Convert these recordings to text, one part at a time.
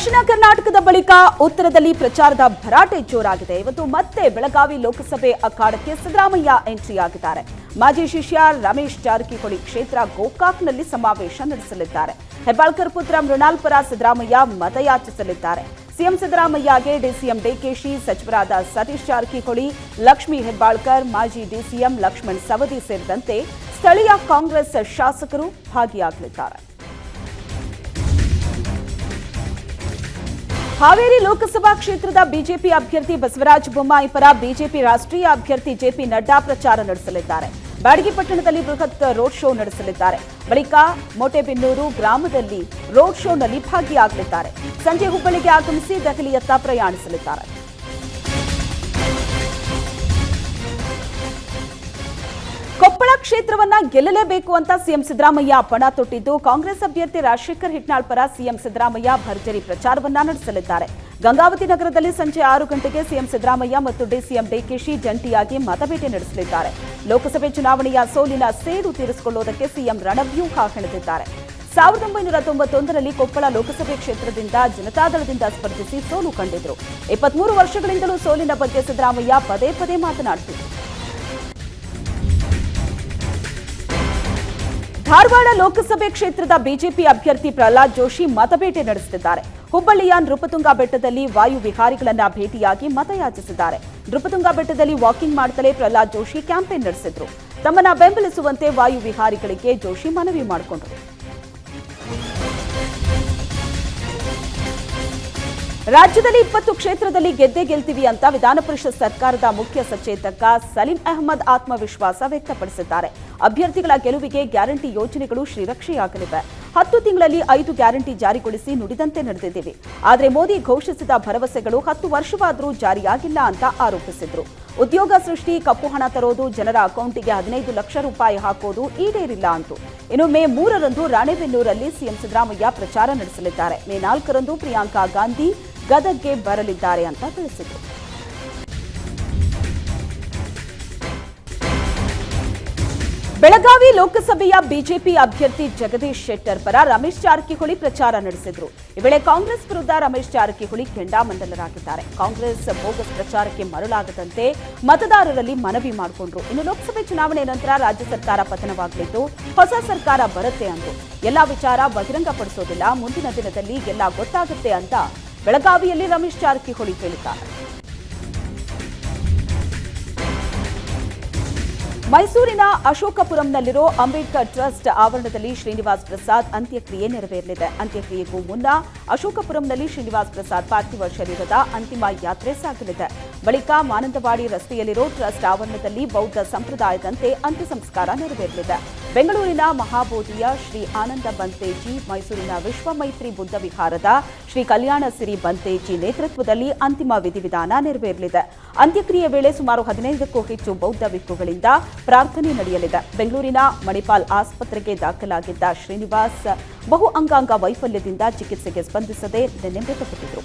ದಕ್ಷಿಣ ಕರ್ನಾಟಕದ ಬಳಿಕ ಉತ್ತರದಲ್ಲಿ ಪ್ರಚಾರದ ಭರಾಟೆ ಜೋರಾಗಿದೆ. ಇವತ್ತು ಮತ್ತೆ ಬೆಳಗಾವಿ ಲೋಕಸಭೆ ಅಖಾಡಕ್ಕೆ ಸಿದ್ದರಾಮಯ್ಯ ಎಂಟ್ರಿ ಆಗಿದ್ದಾರೆ. ಮಾಜಿ ಶಿಷ್ಯ ರಮೇಶ್ ಜಾರಕಿಹೊಳಿ ಕ್ಷೇತ್ರ ಗೋಕಾಕ್ನಲ್ಲಿ ಸಮಾವೇಶ ನಡೆಸಲಿದ್ದಾರೆ. ಹೆಬ್ಬಾಳ್ಕರ್ ಪುತ್ರ ಮೃಣಾಲ್ ಪರ ಸಿದ್ದರಾಮಯ್ಯ ಮತಯಾಚಿಸಲಿದ್ದಾರೆ. ಸಿಎಂ ಸಿದ್ದರಾಮಯ್ಯಗೆ ಡಿಸಿಎಂ ಡಿಕೆಶಿ, ಸಚಿವರಾದ ಸತೀಶ್ ಜಾರಕಿಹೊಳಿ, ಲಕ್ಷ್ಮಿ ಹೆಬ್ಬಾಳ್ಕರ್, ಮಾಜಿ ಡಿಸಿಎಂ ಲಕ್ಷ್ಮಣ್ ಸವದಿ ಸೇರಿದಂತೆ ಸ್ಥಳೀಯ ಕಾಂಗ್ರೆಸ್ ಶಾಸಕರು ಭಾಗಿಯಾಗಲಿದ್ದಾರೆ. ಹಾವೇರಿ ಲೋಕಸಭಾ ಕ್ಷೇತ್ರದ ಬಿಜೆಪಿ ಅಭ್ಯರ್ಥಿ ಬಸವರಾಜ ಬೊಮ್ಮಾಯಿ ಪರ ಬಿಜೆಪಿ ರಾಷ್ಟ್ರೀಯ ಅಭ್ಯರ್ಥಿ ಜೆಪಿ ನಡ್ಡಾ ಪ್ರಚಾರ ನಡೆಸಲಿದ್ದಾರೆ. ಬ್ಯಾಡಗಿಪಟ್ಟಣದಲ್ಲಿ ಬೃಹತ್ ರೋಡ್ ಶೋ ನಡೆಸಲಿದ್ದಾರೆ. ಬಳಿಕ ಮೋಟೆಬೆನ್ನೂರು ಗ್ರಾಮದಲ್ಲಿ ರೋಡ್ ಶೋನಲ್ಲಿ ಭಾಗಿಯಾಗಲಿದ್ದಾರೆ. ಸಂಜೆ ಹುಬ್ಬಳ್ಳಿಗೆ ಆಗಮಿಸಿ ದೆಹಲಿಯತ್ತ ಪ್ರಯಾಣಿಸಲಿದ್ದಾರೆ. ಕೊಪ್ಪಳ ಕ್ಷೇತ್ರವನ್ನ ಗೆಲ್ಲಲೇಬೇಕು ಅಂತ ಸಿಎಂ ಸಿದ್ದರಾಮಯ್ಯ ಪಣ ತೊಟ್ಟಿದ್ದು ಕಾಂಗ್ರೆಸ್ ಅಭ್ಯರ್ಥಿ ರಾಜಶೇಖರ್ ಹಿಟ್ನಾಳ್ ಪರ ಸಿಎಂ ಸಿದ್ದರಾಮಯ್ಯ ಭರ್ಜರಿ ಪ್ರಚಾರವನ್ನ ನಡೆಸಲಿದ್ದಾರೆ. ಗಂಗಾವತಿ ನಗರದಲ್ಲಿ ಸಂಜೆ ಆರು ಗಂಟೆಗೆ ಸಿಎಂ ಸಿದ್ದರಾಮಯ್ಯ ಮತ್ತು ಡಿಸಿಎಂ ಡಿಕೆಶಿ ಜಂಟಿಯಾಗಿ ಮತಬೇಟೆ ನಡೆಸಲಿದ್ದಾರೆ. ಲೋಕಸಭೆ ಚುನಾವಣೆಯ ಸೋಲಿನ ಸೇಡು ತೀರಿಸಿಕೊಳ್ಳುವುದಕ್ಕೆ ಸಿಎಂ ರಣವ್ಯೂಹ ಹೆಣೆದಿದ್ದಾರೆ ಸಾವಿರದ ಒಂಬೈನೂರ ತೊಂಬತ್ತೊಂದರಲ್ಲಿ ಕೊಪ್ಪಳ ಲೋಕಸಭೆ ಕ್ಷೇತ್ರದಿಂದ ಜನತಾದಳದಿಂದ ಸ್ಪರ್ಧಿಸಿ ಸೋಲು ಕಂಡಿದ್ರು. ಇಪ್ಪತ್ಮೂರು ವರ್ಷಗಳಿಂದಲೂ ಸೋಲಿನ ಬಗ್ಗೆ ಸಿದ್ದರಾಮಯ್ಯ ಪದೇ ಪದೇ ಮಾತನಾಡುತ್ತಿದ್ದರು ಧಾರವಾಡ ಲೋಕಸಭೆ ಕ್ಷೇತ್ರದ ಬಿಜೆಪಿ ಅಭ್ಯರ್ಥಿ ಪ್ರಹ್ಲಾದ್ ಜೋಶಿ ಮತಬೇಟೆ ನಡೆಸುತ್ತಿದ್ದಾರೆ. ಹುಬ್ಬಳ್ಳಿಯ ನೃಪತುಂಗಾ ಬೆಟ್ಟದಲ್ಲಿ ವಾಯು ವಿಹಾರಿಗಳನ್ನ ಭೇಟಿಯಾಗಿ ಮತಯಾಚಿಸಿದ್ದಾರೆ. ನೃಪತುಂಗಾ ಬೆಟ್ಟದಲ್ಲಿ ವಾಕಿಂಗ್ ಮಾಡುತ್ತಲೇ ಪ್ರಹ್ಲಾದ್ ಜೋಶಿ ಕ್ಯಾಂಪೇನ್ ನಡೆಸಿದ್ರು. ತಮ್ಮನ್ನ ಬೆಂಬಲಿಸುವಂತೆ ವಾಯು ವಿಹಾರಿಗಳಿಗೆ ಜೋಶಿ ಮನವಿ ಮಾಡಿಕೊಂಡರು. ರಾಜ್ಯದಲ್ಲಿ ಇಪ್ಪತ್ತು ಕ್ಷೇತ್ರದಲ್ಲಿ ಗೆದ್ದೇ ಗೆಲ್ತೀವಿ ಅಂತ ವಿಧಾನ ಪರಿಷತ್ ಸರ್ಕಾರದ ಮುಖ್ಯ ಸಚೇತಕ ಸಲೀಂ ಅಹಮದ್ ಆತ್ಮವಿಶ್ವಾಸ ವ್ಯಕ್ತಪಡಿಸಿದ್ದಾರೆ. ಅಭ್ಯರ್ಥಿಗಳ ಗೆಲುವಿಗೆ ಗ್ಯಾರಂಟಿ ಯೋಜನೆಗಳು ಶ್ರೀರಕ್ಷೆಯಾಗಲಿವೆ. ಹತ್ತು ತಿಂಗಳಲ್ಲಿ ಐದು ಗ್ಯಾರಂಟಿ ಜಾರಿಗೊಳಿಸಿ ನುಡಿದಂತೆ ನಡೆದಿದ್ದೀವಿ. ಆದರೆ ಮೋದಿ ಘೋಷಿಸಿದ ಭರವಸೆಗಳು ಹತ್ತು ವರ್ಷವಾದರೂ ಜಾರಿಯಾಗಿಲ್ಲ ಅಂತ ಆರೋಪಿಸಿದ್ರು. ಉದ್ಯೋಗ ಸೃಷ್ಟಿ, ಕಪ್ಪು ಹಣ ತರೋದು, ಜನರ ಅಕೌಂಟಿಗೆ ಹದಿನೈದು ಲಕ್ಷ ರೂಪಾಯಿ ಹಾಕೋದು ಈಡೇರಿಲ್ಲ ಅಂತು ಇನ್ನು ಮೇ ಮೂರರಂದು ರಾಣೆಬೆನ್ನೂರಲ್ಲಿ ಸಿಎಂ ಸಿದ್ದರಾಮಯ್ಯ ಪ್ರಚಾರ ನಡೆಸಲಿದ್ದಾರೆ. ಮೇ ನಾಲ್ಕರಂದು ಪ್ರಿಯಾಂಕಾ ಗಾಂಧಿ ಗದಗ್ಗೆ ಬರಲಿದ್ದಾರೆ ಅಂತ ತಿಳಿಸಿದರು. ಬೆಳಗಾವಿ ಲೋಕಸಭೆಯ ಬಿಜೆಪಿ ಅಭ್ಯರ್ಥಿ ಜಗದೀಶ್ ಶೆಟ್ಟರ್ ಪರ ರಮೇಶ್ ಜಾರಕಿಹೊಳಿ ಪ್ರಚಾರ ನಡೆಸಿದ್ರು. ಈ ವೇಳೆ ಕಾಂಗ್ರೆಸ್ ವಿರುದ್ಧ ರಮೇಶ್ ಜಾರಕಿಹೊಳಿ ಕೆಂಡಾಮಂಡಲರಾಗಿದ್ದಾರೆ. ಕಾಂಗ್ರೆಸ್ ಬೋಗಸ್ ಪ್ರಚಾರಕ್ಕೆ ಮರಳಾಗದಂತೆ ಮತದಾರರಲ್ಲಿ ಮನವಿ ಮಾಡಿಕೊಂಡ್ರು. ಇನ್ನು ಲೋಕಸಭೆ ಚುನಾವಣೆ ನಂತರ ರಾಜ್ಯ ಸರ್ಕಾರ ಪತನವಾಗಲಿದ್ದು, ಹೊಸ ಸರ್ಕಾರ ಬರುತ್ತೆ ಅಂದ್ರು. ಎಲ್ಲ ವಿಚಾರ ಬಹಿರಂಗಪಡಿಸೋದಿಲ್ಲ. ಮುಂದಿನ ದಿನದಲ್ಲಿ ಎಲ್ಲ ಗೊತ್ತಾಗುತ್ತೆ ಅಂತ ಬೆಳಗಾವಿಯಲ್ಲಿ ರಮೇಶ್ ಜಾರಕಿಹೊಳಿ ಹೇಳಿದ್ದಾರೆ. ಮೈಸೂರಿನ ಅಶೋಕಪುರಂನಲ್ಲಿರೋ ಅಂಬೇಡ್ಕರ್ ಟ್ರಸ್ಟ್ ಆವರಣದಲ್ಲಿ ಶ್ರೀನಿವಾಸ್ ಪ್ರಸಾದ್ ಅಂತ್ಯಕ್ರಿಯೆ ನೆರವೇರಲಿದೆ. ಅಂತ್ಯಕ್ರಿಯೆಗೂ ಮುನ್ನ ಅಶೋಕಪುರಂನಲ್ಲಿ ಶ್ರೀನಿವಾಸ್ ಪ್ರಸಾದ್ ಪಾರ್ಥಿವ ಶರೀರದ ಅಂತಿಮ ಯಾತ್ರೆ ಸಾಗಲಿದೆ. ಬಳಿಕ ಮಾನಂದವಾಡಿ ರಸ್ತೆಯಲ್ಲಿರೋ ಟ್ರಸ್ಟ್ ಆವರಣದಲ್ಲಿ ಬೌದ್ಧ ಸಂಪ್ರದಾಯದಂತೆ ಅಂತ್ಯ ಸಂಸ್ಕಾರ ನೆರವೇರಲಿದೆ. ಬೆಂಗಳೂರಿನ ಮಹಾಬೋಧಿಯ ಶ್ರೀ ಆನಂದ ಬಂತೇಜಿ, ಮೈಸೂರಿನ ವಿಶ್ವಮೈತ್ರಿ ಬುದ್ಧ ವಿಹಾರದ ಶ್ರೀ ಕಲ್ಯಾಣ ಸಿರಿ ಬಂತೇಜಿ ನೇತೃತ್ವದಲ್ಲಿ ಅಂತಿಮ ವಿಧಿವಿಧಾನ ನೆರವೇರಲಿದೆ. ಅಂತ್ಯಕ್ರಿಯೆ ವೇಳೆ ಸುಮಾರು ಹದಿನೈದಕ್ಕೂ ಹೆಚ್ಚು ಬೌದ್ಧ ವಿಕ್ಕುಗಳಿಂದ ಪ್ರಾರ್ಥನೆ ನಡೆಯಲಿದೆ. ಬೆಂಗಳೂರಿನ ಮಣಿಪಾಲ್ ಆಸ್ಪತ್ರೆಗೆ ದಾಖಲಾಗಿದ್ದ ಶ್ರೀನಿವಾಸ್ ಬಹು ಅಂಗಾಂಗ ವೈಫಲ್ಯದಿಂದ ಚಿಕಿತ್ಸೆಗೆ ಸ್ಪಂದಿಸದೆ ನಿನ್ನೆ ಮೃತಪಟ್ಟಿದ್ರು.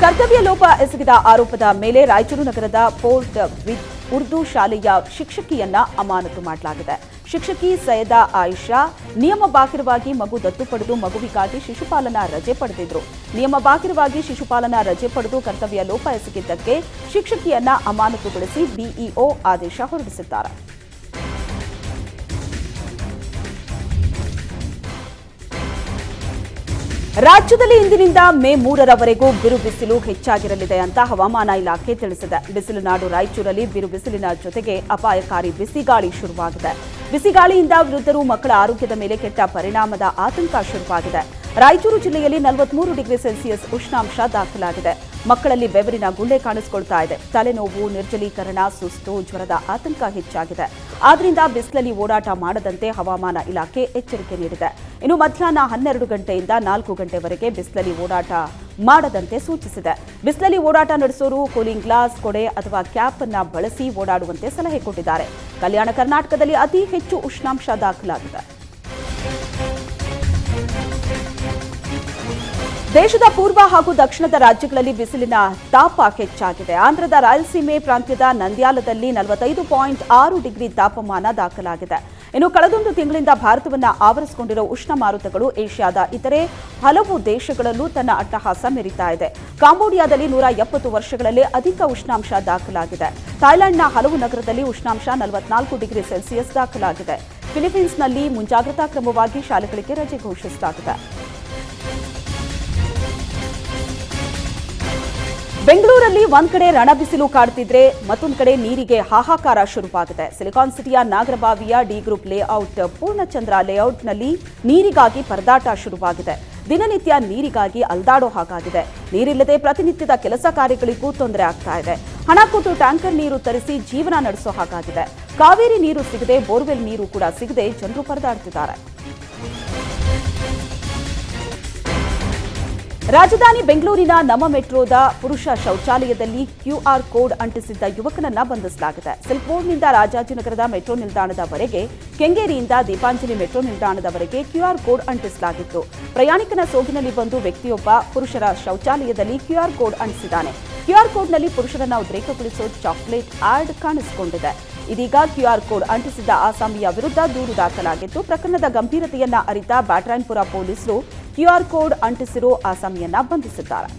ಕರ್ತವ್ಯ ಲೋಪ ಎಸಗಿದ ಆರೋಪದ ಮೇಲೆ ರಾಯಚೂರು ನಗರದ ಪೋರ್ಟ್ ಉರ್ದು ಶಾಲೆಯ ಶಿಕ್ಷಕಿಯನ್ನ ಅಮಾನತು ಮಾಡಲಾಗಿದೆ. ಶಿಕ್ಷಕಿ ಸೈಯದ ಆಯಿಷಾ, ನಿಯಮ ಬಾಕಿರವಾಗಿ ಮಗು ದತ್ತು ಪಡೆದು ಮಗುವಿಗಾಗಿ ಶಿಶುಪಾಲನಾ ರಜೆ ಪಡೆದಿದ್ರು. ನಿಯಮ ಬಾಕಿರವಾಗಿ ಶಿಶುಪಾಲನಾ ರಜೆ ಪಡೆದು ಕರ್ತವ್ಯ ಲೋಪ ಎಸಗಿದ್ದಕ್ಕೆ ಶಿಕ್ಷಕಿಯನ್ನ ಅಮಾನತುಗೊಳಿಸಿ ಬಿಇಒ ಆದೇಶ ಹೊರಡಿಸಿದ್ದಾರೆ. ರಾಜ್ಯದಲ್ಲಿ ಇಂದಿನಿಂದ ಮೇ ಮೂರರವರೆಗೂ ಬಿರು ಬಿಸಿಲು ಹೆಚ್ಚಾಗಿರಲಿದೆ ಅಂತ ಹವಾಮಾನ ಇಲಾಖೆ ತಿಳಿಸಿದೆ. ಬಿಸಿಲು ನಾಡು ರಾಯಚೂರಲ್ಲಿ ಬಿರು ಬಿಸಿಲಿನ ಜೊತೆಗೆ ಅಪಾಯಕಾರಿ ಬಿಸಿಗಾಳಿ ಶುರುವಾಗಿದೆ. ಬಿಸಿಗಾಳಿಯಿಂದ ವೃದ್ಧರು ಮಕ್ಕಳ ಆರೋಗ್ಯದ ಮೇಲೆ ಕೆಟ್ಟ ಪರಿಣಾಮದ ಆತಂಕ ಶುರುವಾಗಿದೆ. ರಾಯಚೂರು ಜಿಲ್ಲೆಯಲ್ಲಿ ನಲವತ್ಮೂರು ಡಿಗ್ರಿ ಸೆಲ್ಸಿಯಸ್ ಉಷ್ಣಾಂಶ ದಾಖಲಾಗಿದೆ. ಮಕ್ಕಳಲ್ಲಿ ಬೆವರಿನ ಗುಳ್ಳೆ ಕಾಣಿಸಿಕೊಳ್ತಾ ಇದೆ. ತಲೆನೋವು, ನಿರ್ಜಲೀಕರಣ, ಸುಸ್ತು, ಜ್ವರದ ಆತಂಕ ಹೆಚ್ಚಾಗಿದೆ. ಆದ್ರಿಂದ ಬಿಸಿಲಲ್ಲಿ ಓಡಾಟ ಮಾಡದಂತೆ ಹವಾಮಾನ ಇಲಾಖೆ ಎಚ್ಚರಿಕೆ ನೀಡಿದೆ. ಇನ್ನು ಮಧ್ಯಾಹ್ನ ಹನ್ನೆರಡು ಗಂಟೆಯಿಂದ ನಾಲ್ಕು ಗಂಟೆವರೆಗೆ ಬಿಸಿಲಲ್ಲಿ ಓಡಾಟ ಮಾಡದಂತೆ ಸೂಚಿಸಿದೆ. ಬಿಸಿಲಲ್ಲಿ ಓಡಾಟ ನಡೆಸೋರು ಕೂಲಿಂಗ್ ಗ್ಲಾಸ್, ಕೊಡೆ ಅಥವಾ ಕ್ಯಾಪ್ ಅನ್ನ ಬಳಸಿ ಓಡಾಡುವಂತೆ ಸಲಹೆ ಕೊಟ್ಟಿದ್ದಾರೆ. ಕಲ್ಯಾಣ ಕರ್ನಾಟಕದಲ್ಲಿ ಅತಿ ಹೆಚ್ಚು ಉಷ್ಣಾಂಶ ದಾಖಲಾಗಿದೆ. ದೇಶದ ಪೂರ್ವ ಹಾಗೂ ದಕ್ಷಿಣದ ರಾಜ್ಯಗಳಲ್ಲಿ ಬಿಸಿಲಿನ ತಾಪ ಹೆಚ್ಚಾಗಿದೆ. ಆಂಧ್ರದ ರಾಯಲಸೀಮೆ ಪ್ರಾಂತ್ಯದ ನಂದ್ಯಾಲದಲ್ಲಿ ನಲವತ್ತೈದು ಪಾಯಿಂಟ್ ಆರು ಡಿಗ್ರಿ ತಾಪಮಾನ ದಾಖಲಾಗಿದೆ. ಇನ್ನು ಕಳೆದೊಂದು ತಿಂಗಳಿಂದ ಭಾರತವನ್ನು ಆವರಿಸಿಕೊಂಡಿರುವ ಉಷ್ಣ ಮಾರುತಗಳು ಏಷ್ಯಾದ ಇತರೆ ಹಲವು ದೇಶಗಳಲ್ಲೂ ತನ್ನ ಅಟ್ಟಹಾಸ ಮೆರಿತಾ ಇದೆ. ಕಾಂಬೋಡಿಯಾದಲ್ಲಿ ನೂರ ಎಪ್ಪತ್ತು ವರ್ಷಗಳಲ್ಲಿ ಅಧಿಕ ಉಷ್ಣಾಂಶ ದಾಖಲಾಗಿದೆ. ಥಾಯ್ಲೆಂಡ್ನ ಹಲವು ನಗರದಲ್ಲಿ ಉಷ್ಣಾಂಶ ನಲವತ್ನಾಲ್ಕು ಡಿಗ್ರಿ ಸೆಲ್ಸಿಯಸ್ ದಾಖಲಾಗಿದೆ. ಫಿಲಿಪೀನ್ಸ್ನಲ್ಲಿ ಮುಂಜಾಗ್ರತಾ ಕ್ರಮವಾಗಿ ಶಾಲೆಗಳಿಗೆ ರಜೆ ಘೋಷಿಸಲಾಗಿದೆ. ಬೆಂಗಳೂರಲ್ಲಿ ಒಂದ್ ಕಡೆ ರಣ ಬಿಸಿಲು ಕಾಡ್ತಿದ್ರೆ ಮತ್ತೊಂದು ಕಡೆ ನೀರಿಗೆ ಹಾಹಾಕಾರ ಶುರುವಾಗಿದೆ. ಸಿಲಿಕಾನ್ ಸಿಟಿಯ ನಾಗರಬಾವಿಯ ಡಿ ಗ್ರೂಪ್ ಲೇಔಟ್ ಪೂರ್ಣಚಂದ್ರ ಲೇಔಟ್ನಲ್ಲಿ ನೀರಿಗಾಗಿ ಪರದಾಟ ಶುರುವಾಗಿದೆ. ದಿನನಿತ್ಯ ನೀರಿಗಾಗಿ ಅಲ್ದಾಡೋ ಹಾಗಾಗಿದೆ. ನೀರಿಲ್ಲದೆ ಪ್ರತಿನಿತ್ಯದ ಕೆಲಸ ಕಾರ್ಯಗಳಿಗೂ ತೊಂದರೆ ಆಗ್ತಾ ಇದೆ. ಹಣ ಕೊಟ್ಟು ಟ್ಯಾಂಕರ್ ನೀರು ತರಿಸಿ ಜೀವನ ನಡೆಸೋ ಹಾಗಾಗಿದೆ. ಕಾವೇರಿ ನೀರು ಸಿಗದೆ ಬೋರ್ವೆಲ್ ನೀರು ಕೂಡ ಸಿಗದೆ ಜನರು ಪರದಾಡ್ತಿದ್ದಾರೆ. ರಾಜಧಾನಿ ಬೆಂಗಳೂರಿನ ನಮ್ಮ ಮೆಟ್ರೋದ ಪುರುಷ ಶೌಚಾಲಯದಲ್ಲಿ ಕ್ಯೂಆರ್ ಕೋಡ್ ಅಂಟಿಸಿದ್ದ ಯುವಕನನ್ನ ಬಂಧಿಸಲಾಗಿದೆ. ಸಿಲ್ಕ್ ಬೋರ್ಡ್ನಿಂದ ರಾಜಾಜಿನಗರದ ಮೆಟ್ರೋ ನಿಲ್ದಾಣದವರೆಗೆ, ಕೆಂಗೇರಿಯಿಂದ ದೀಪಾಂಜಲಿ ಮೆಟ್ರೋ ನಿಲ್ದಾಣದವರೆಗೆ ಕ್ಯೂಆರ್ ಕೋಡ್ ಅಂಟಿಸಲಾಗಿತ್ತು. ಪ್ರಯಾಣಿಕನ ಸೋಗಿನಲ್ಲಿ ಬಂದು ವ್ಯಕ್ತಿಯೊಬ್ಬ ಪುರುಷರ ಶೌಚಾಲಯದಲ್ಲಿ ಕ್ಯೂಆರ್ ಕೋಡ್ ಅಂಟಿಸಿದ್ದಾನೆ. ಕ್ಯೂಆರ್ ಕೋಡ್ನಲ್ಲಿ ಪುರುಷರನ್ನ ಉದ್ರೇಕಗೊಳಿಸೋ ಚಾಕ್ಲೇಟ್ ಆಡ್ ಕಾಣಿಸಿಕೊಂಡಿದೆ. ಇದೀಗ ಕ್ಯೂಆರ್ ಕೋಡ್ ಅಂಟಿಸಿದ್ದ ಆಸಾಮಿಯ ವಿರುದ್ಧ ದೂರು ದಾಖಲಾಗಿದ್ದು, ಪ್ರಕರಣದ ಗಂಭೀರತೆಯನ್ನ ಅರಿತ ಬ್ಯಾಟ್ರಾನ್ಪುರ ಪೊಲೀಸರು ಕ್ಯೂಆರ್ ಕೋಡ್ ಅಂಟಿಸಿರೋ ಆಸಾಮಿಯನ್ನ ಬಂಧಿಸಿದ್ದಾರೆ.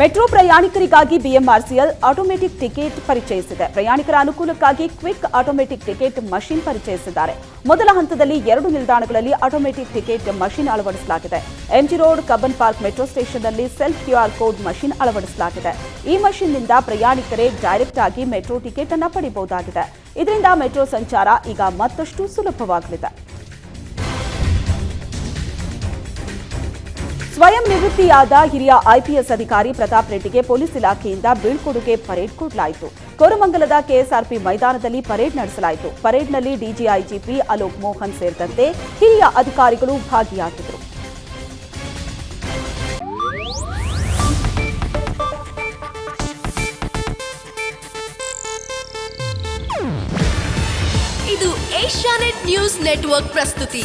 ಮೆಟ್ರೋ ಪ್ರಯಾಣಿಕರಿಗಾಗಿ ಬಿಎಂಆರ್ಸಿಎಲ್ ಆಟೋಮೆಟಿಕ್ ಟಿಕೆಟ್ ಪರಿಚಯಿಸಿದೆ. ಪ್ರಯಾಣಿಕರ ಅನುಕೂಲಕ್ಕಾಗಿ ಕ್ವಿಕ್ ಆಟೋಮೆಟಿಕ್ ಟಿಕೆಟ್ ಮಷಿನ್ ಪರಿಚಯಿಸಿದ್ದಾರೆ. ಮೊದಲ ಹಂತದಲ್ಲಿ ಎರಡು ನಿಲ್ದಾಣಗಳಲ್ಲಿ ಆಟೋಮೆಟಿಕ್ ಟಿಕೆಟ್ ಮಷಿನ್ ಅಳವಡಿಸಲಾಗಿದೆ. MG road, Cubbon park metro ಸ್ಟೇಷನ್ನಲ್ಲಿ self QR code machine ಅಳವಡಿಸಲಾಗಿದೆ. ಈ ಮಷಿನ್ನಿಂದ ಪ್ರಯಾಣಿಕರೇ ಡೈರೆಕ್ಟ್ ಆಗಿ ಮೆಟ್ರೋ ಟಿಕೆಟ್ ಅನ್ನು ಪಡೆಯಬಹುದಾಗಿದೆ ಇದರಿಂದ ಮೆಟ್ರೋ ಸಂಚಾರ ಈಗ ಮತ್ತಷ್ಟು ಸುಲಭವಾಗಲಿದೆ. ಸ್ವಯಂ ನಿವೃತ್ತಿಯಾದ ಹಿರಿಯ ಐಪಿಎಸ್ ಅಧಿಕಾರಿ ಪ್ರತಾಪ್ ರೆಡ್ಡಿಗೆ ಪೊಲೀಸ್ ಇಲಾಖೆಯಿಂದ ಬೀಳ್ಕೊಡುಗೆ ಪರೇಡ್ ಕೊಡಲಾಯಿತು. ಕೋರಮಂಗಲದ ಕೆಎಸ್ಆರ್ಪಿ ಮೈದಾನದಲ್ಲಿ ಪರೇಡ್ ನಡೆಸಲಾಯಿತು. ಪರೇಡ್ನಲ್ಲಿ ಡಿಜಿಐಜಿಪಿ ಅಲೋಕ್ ಮೋಹನ್ ಸೇರಿದಂತೆ ಹಿರಿಯ ಅಧಿಕಾರಿಗಳು ಭಾಗಿಯಾಗಿದ್ದರು. ಇದು ಏಷ್ಯಾನೆಟ್ ನ್ಯೂಸ್ ನೆಟ್ವರ್ಕ್ ಪ್ರಸ್ತುತಿ.